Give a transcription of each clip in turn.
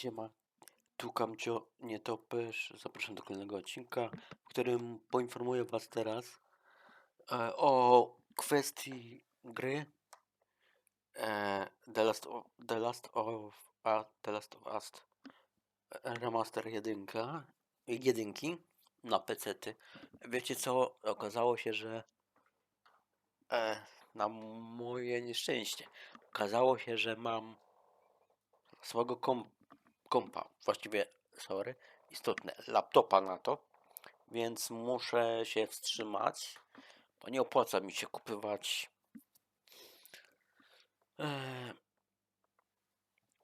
Siema, tu Kamcio, nietoperz. Zapraszam do kolejnego odcinka, w którym poinformuję Was teraz e, o kwestii gry e, The Last of, The Last of, a, The Last of Us e, Remaster 1 jedynki na PC-ty. Wiecie co? Okazało się, że e, na moje nieszczęście okazało się, że mam swojego kom kompa, właściwie, sorry, istotne, laptopa na to, więc muszę się wstrzymać, bo nie opłaca mi się kupywać e,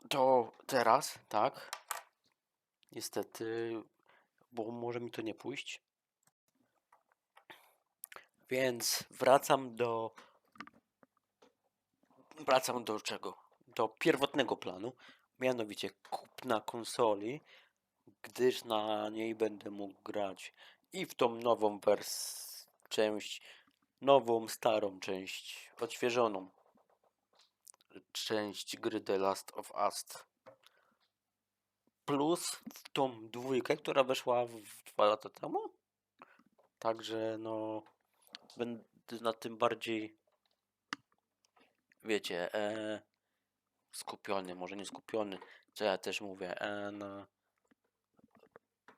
to teraz, tak, niestety, bo może mi to nie pójść, więc wracam do wracam do czego? Do pierwotnego planu, mianowicie kupna konsoli, gdyż na niej będę mógł grać i w tą nową wersję, część, nową, starą część, odświeżoną część gry The Last of Us. Plus w tą dwójkę, która weszła w dwa lata temu. Także no, będę na tym bardziej, wiecie, e, skupiony, może nie skupiony, co ja też mówię, e, no,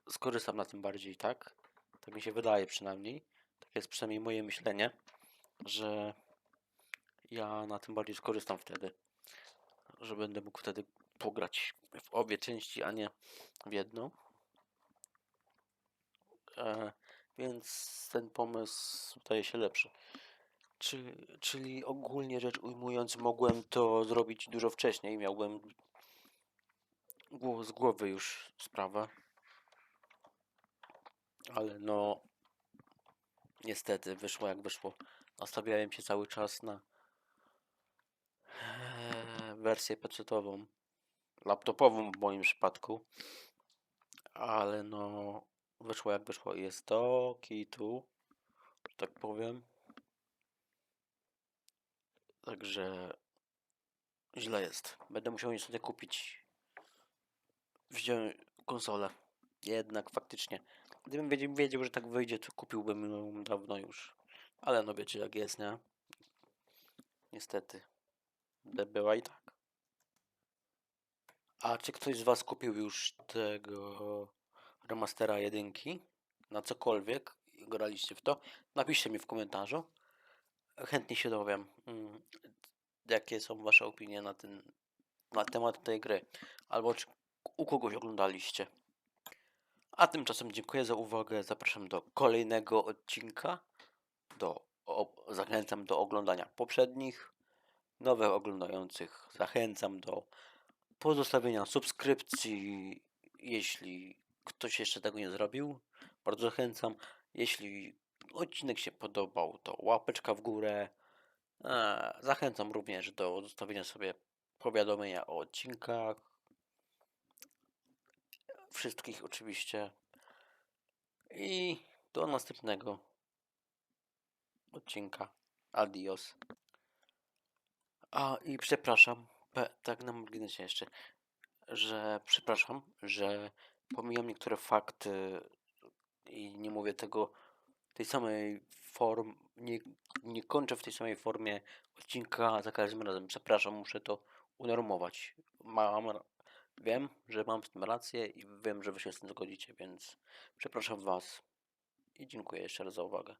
skorzystam na tym bardziej, tak? Tak mi się wydaje przynajmniej. Tak jest przynajmniej moje myślenie, że ja na tym bardziej skorzystam wtedy, że będę mógł wtedy pograć w obie części, a nie w jedną. E, więc ten pomysł wydaje się lepszy. Czy, czyli ogólnie rzecz ujmując, mogłem to zrobić dużo wcześniej. Miałbym z głowy już sprawę. Ale no, niestety wyszło jak wyszło. Nastawiałem się cały czas na e, wersję PC-ową, laptopową w moim przypadku. Ale no, wyszło jak wyszło. Jest to kitu, tak powiem. Także źle jest. Będę musiał niestety kupić wziąć konsolę. Jednak faktycznie. Gdybym wiedział, wiedział, że tak wyjdzie, to kupiłbym ją dawno już. Ale no wiecie jak jest, nie? Niestety. By Była i tak. A czy ktoś z was kupił już tego remastera jedynki? Na cokolwiek? Graliście w to? Napiszcie mi w komentarzu. Chętnie się dowiem, mm, jakie są wasze opinie na ten na temat tej gry, albo czy u kogoś oglądaliście. A tymczasem dziękuję za uwagę. Zapraszam do kolejnego odcinka. Do, o, zachęcam do oglądania poprzednich, nowych oglądających. Zachęcam do pozostawienia subskrypcji, jeśli ktoś jeszcze tego nie zrobił. Bardzo zachęcam. Jeśli odcinek się podobał, to łapeczka w górę. Zachęcam również do zostawienia sobie powiadomienia o odcinkach. Wszystkich oczywiście. I do następnego odcinka. Adios. A i przepraszam, tak na marginesie jeszcze, że przepraszam, że pomijam niektóre fakty i nie mówię tego tej samej form, nie, nie kończę w tej samej formie odcinka za każdym razem. Przepraszam, muszę to unormować. Mam, wiem, że mam z tym rację i wiem, że wy się z tym zgodzicie, więc przepraszam was i dziękuję jeszcze raz za uwagę.